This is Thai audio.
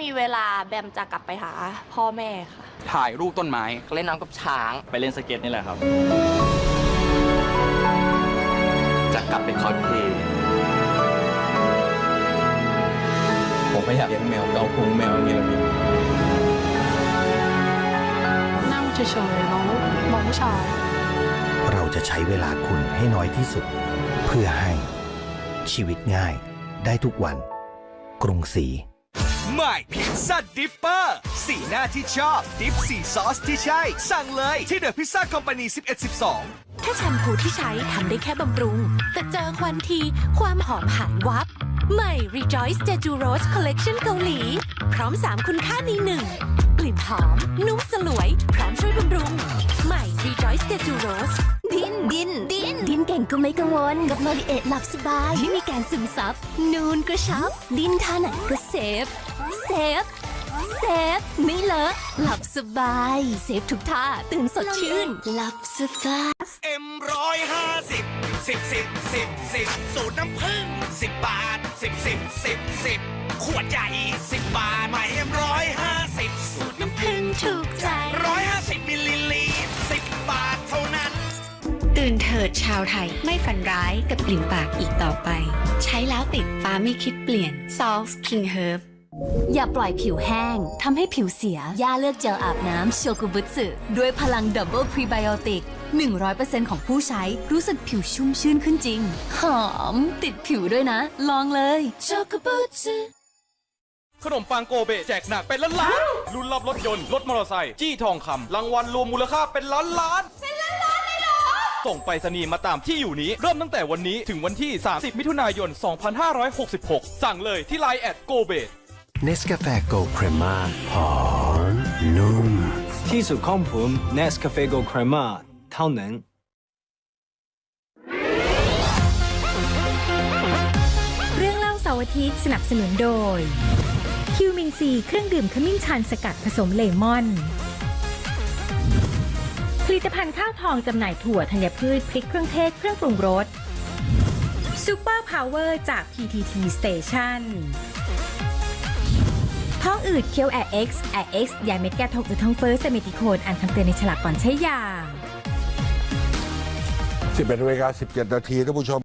มีเวลาแบมจะกลับไปหาพ่อแม่ค่ะ ถ่ายรูปต้นไม้ เล่นน้ำกับช้าง ไปเล่นสเก็ตนี่แหละครับ จะกลับไปคอสเพลย์ผมไม่อยากเลี้ยงแมวเกาพุงแมวอย่างนี้เลยพี่นั่งเฉยๆมองมองผู้ชายเราจะใช้เวลาคุณให้น้อยที่สุด เพื่อให้ชีวิตง่ายได้ทุกวัน กรุงศรี ใหม่พิซซ่าดิปเปอร์สีหน้าที่ชอบ ดิปสีซอสที่ใช่ สั่งเลยที่เดอะพิซซ่าคอมพานี1112 แค่แชมพูที่ใช้ทำได้แค่บำรุง แต่เจอควันทีความหอมหายวับ ใหม่ Rejoice Jeju Rose Collection เกาหลี พร้อม 3 คุณค่าในหนึ่งกลิ่นหอม ดินดินดินดินเก่งก็ไม่กังวล กับมาริเอทหลับสบายที่มีการซึมซับ นูนกระชับ ดินท่าไหนก็เซฟ เซฟ เซฟ ไม่เลอะหลับสบาย เซฟทุกท่า ตื่นสดชื่น หลับสบาย เอ็มร้อยห้าสิบสิบสิบสิบสิบสูตรน้ำผึ้งสิบบาทสิบสิบสิบสิบขวดใหญ่สิบบาทใหม่เอ็มร้อยห้าสิบสูตรน้ำผึ้งถูกใจ ตื่นเถิดชาวไทยไม่ฝันร้ายกับกลิ่นปากอีกต่อไป ใช้แล้วติดฟ้าไม่คิดเปลี่ยน Solve King Herb อย่าปล่อยผิวแห้ง ทำให้ผิวเสีย ย่าเลือกเจลอาบน้ำโชกุบุสึด้วยพลังดับเบิลพรีไบโอติก 100%ของผู้ใช้รู้สึกผิวชุ่มชื่นขึ้นจริง หอม ติดผิวด้วยนะ ลองเลยโชกุบุสึขนมปังโกเบแจกหนักเป็นล้านล้านรุ่นรับรถยนต์ รถมอเตอร์ไซค์จี้ทองคำรางวัลรวมมูลค่าเป็นล้านล้าน ส่งไปรษณีย์มาตามที่อยู่นี้ เริ่มตั้งแต่วันนี้ถึงวันที่ 30 มิถุนายน 2566 สั่งเลยที่ไลน์แอดโกเบเนสกาแฟโกลเครมาหอมนุ่มที่สุดของผม Nescafe Go Crema เท่านั้นเรื่องเล่าเสาร์อาทิตย์สนับสนุนโดยคิวมินซีเครื่องดื่มขมิ้นชันสกัดผสมเลมอน ผลิตภัณฑ์ข้าวทองจำหน่ายถั่วธัญพืชพริกเครื่องเทศเครื่องปรุงรสซูเปอร์พาวเวอร์จาก PTT Station ท้องอืดเคี้ยวแอร์เอ็กซ์แอร์เอ็กซ์ยาเม็ดแก้ท้องอืดท้องเฟ้อเซมิติโคนอ่านคำเตือนในฉลากก่อนใช้ยา 11นาฬิกา17 นาทีท่านผู้ชม